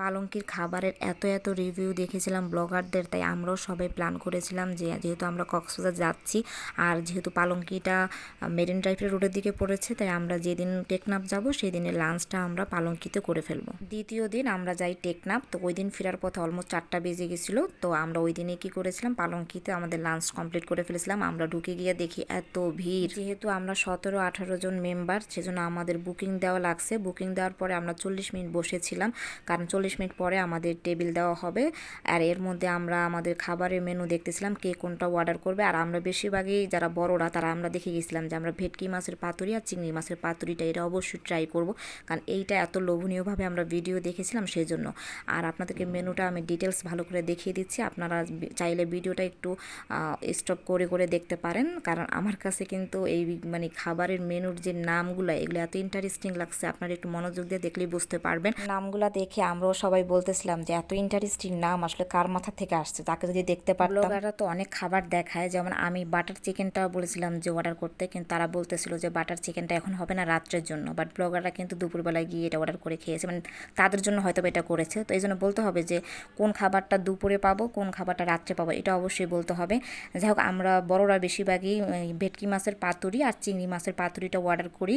পালঙ্কির খাবারের এত এত রিভিউ দেখেছিলাম ব্লগারদের তাই আমরাও সবাই প্ল্যান করেছিলাম যে যেহেতু আমরা কক্সবাজার যাচ্ছি আর যেহেতু পালঙ্কিটা মেরিন ড্রাইভের রোডের দিকে পড়েছে, তাই আমরা যেদিন টেকনাফ যাব সেই দিনের লাঞ্চটা আমরা পালঙ্কিতে করে ফেলব। দ্বিতীয় দিন আমরা যাই টেকনাফ তো ওই দিন ফেরার পথে অলমোস্ট চারটা বেজে গেছিল, তো আমরা ওই দিনে কি করেছিলাম, পালঙ্কিতে আমাদের লাঞ্চ কমপ্লিট করে ফেলেছিলাম। আমরা ঢুকে গিয়ে দেখি এত ভিড়। যেহেতু আমরা সতেরো, আঠারো জন মেম্বার সেজন্য আমাদের বুকিং দেওয়া লাগছে। বুকিং দেওয়ার পরে আমরা চল্লিশ মিনিট বসেছিলাম, কারণ চল্লিশ মিনিট পরে আমাদের টেবিল দেওয়া হবে। আর এর মধ্যে আমরা আমাদের খাবারের মেনু দেখতেছিলাম কে কোনটা অর্ডার করবে। আর আমরা বেশিরভাগই যারা বড়রা তারা আমরা দেখে গেছিলাম যে আমরা ভেটকি মাছের পাতুরি আর চিংড়ি মাছের পাতুরিটা এটা অবশ্যই ট্রাই করব। কারণ এইটা এত লোভনীয়ভাবে আমরা ভিডিও দেখেছিলাম সেই জন্য আর আপনাদেরকে মেনুটা আমি ডিটেলস ভালো করে দেখিয়ে দিচ্ছি। আপনারা চাইলে ভিডিওটা একটু স্টপ করে করে দেখতে পারেন। কারণ আমার কাছে কিন্তু এই মানে খাবারের মেনুর যে নামগুলো এগুলো এত ইন্টারেস্টিং লাগছে। আপনারা একটু মনোযোগ দিয়ে দেখলেই বুঝতে পারবেন। নামগুলো দেখে আমরাও সবাই বলতেছিলাম যে এত ইন্টারেস্টিং নাম আসলে কার মাথা থেকে আসছে? তাকে যদি দেখতে পারতাম। ব্লগাররা তো অনেক খাবার দেখায়। যেমন আমি বাটার চিকেনটা বলেছিলাম যে অর্ডার করতে, কিন্তু তারা বলতেছিল যে বাটার চিকেনটা এখন হবে না রাত্রের জন্য। বাট ব্লগাররা কিন্তু দুপুরবেলায় গিয়ে এটা অর্ডার করে খেয়েছে। মানে তাদের জন্য হয়তো এটা করেছে। তো এই জন্য বলতে হবে যে কোন খাবারটা দুপুরে পাবো, কোন খাবারটা রাত্রে পাবো, এটা অবশ্যই বলতে হবে। যাই হোক, আমরা বড়রা বেশিরভাগই ভেটকি মাছের পাতুরি আর চিংড়ি মাছের পাতুরিটা অর্ডার করি।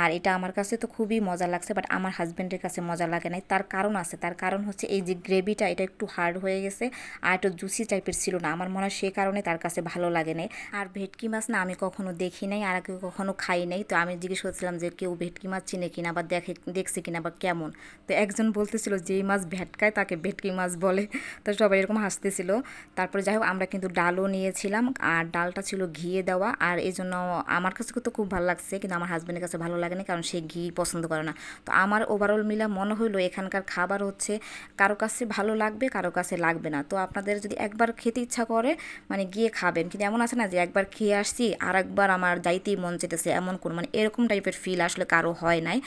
আর এটা আমার কাছে তো খুবই মজা লাগছে বাট আমার হাজব্যান্ডের কাছে মজা লাগে নাই। তার কারণ আছে তার কারণ হচ্ছে এই যে গ্রেভিটা, এটা একটু হার্ড হয়ে গেছে আর একটু জুসি টাইপের ছিল না। আমার মনে হয় সে কারণে তার কাছে ভালো লাগে নাই। আর ভেটকি মাছ না আমি কখনো দেখি নাই, আর কেউ কখনো খাই নাই। তো আমি জিজ্ঞেস করছিলাম যে কেউ ভেটকি মাছ চিনে কিনা বা দেখে, দেখছে কিনা বা কেমন? তো একজন বলতেছিল যেই মাছ ভেটকায় তাকে ভেটকি মাছ বলে। তো সবাই এরকম হাসতেছিল। তারপরে যাই হোক, আমরা কিন্তু ডালও নিয়েছিলাম। আর ডালটা ছিল ঘিয়ে দেওয়া। আর এই জন্য আমার কাছে তো খুব ভালো লাগছে, কিন্তু আমার হাজব্যান্ডের কাছে ভালো লাগে না কারণ সে ঘি পছন্দ করে না। তো আমার ওভারঅল মিলা মনে হইল এখানকার খাবার হচ্ছে কারও কাছে ভালো লাগবে কারও কাছে লাগবে না। তো আপনাদের যদি একবার খেতে ইচ্ছা করে মানে গিয়ে খাবেন। কিন্তু এমন আছে না যে একবার খেয়ে আসছি আর একবার আমার যাইতেই মন চেতেছে এমন কোন মানে এরকম টাইপের ফিল আসলে কারও হয় নাই।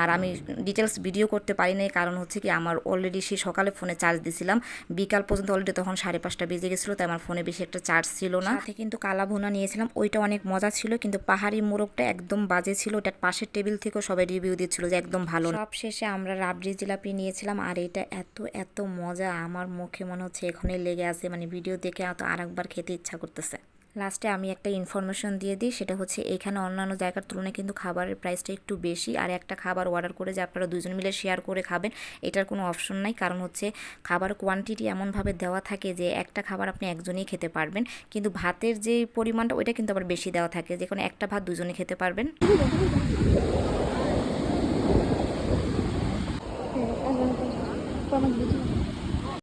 আর আমি ডিটেলস ভিডিও করতে পারি নাই কারণ হচ্ছে কি আমার অলরেডি সেই সকালে ফোনে চার্জ দিছিলাম। বিকাল পর্যন্ত অলরেডি তখন সাড়ে পাঁচটা বেজে গেছিল তাই আমার ফোনে বেশি একটা চার্জ ছিল না। সাথে কিন্তু কালা ভুনা নিয়েছিলাম ওইটা অনেক মজা ছিল কিন্তু পাহাড়ি মোরগটা একদম বাজে ছিল। ওটার পাশের টেবিল থেকেও সবাই রিভিউ দিচ্ছিল যে একদম ভালো সব শেষে আমরা রাবড়ি জিলাপি নিয়েছিলাম। আর এটা এত এত মজা। আমার মুখে মনে হচ্ছে এখনই লেগে আছে মানে ভিডিও দেখে এত আরেকবার খেতে ইচ্ছা করতেছে। লাস্টে আমি একটা ইনফরমেশন দিয়ে দিই, সেটা হচ্ছে এখানে অন্যান্য জায়গার তুলনায় কিন্তু খাবারের প্রাইসটা একটু বেশি। আর একটা খাবার অর্ডার করে যে আপনারা দুজন মিলে শেয়ার করে খাবেন, এটার কোনো অপশন নাই। কারণ হচ্ছে খাবার কোয়ান্টিটি এমনভাবে দেওয়া থাকে যে একটা খাবার আপনি একজনেই খেতে পারবেন। কিন্তু ভাতের যে পরিমাণটা, ওইটা কিন্তু আবার বেশি দেওয়া থাকে। যে কোনো একটা ভাত দুজনে খেতে পারবেন। 사람은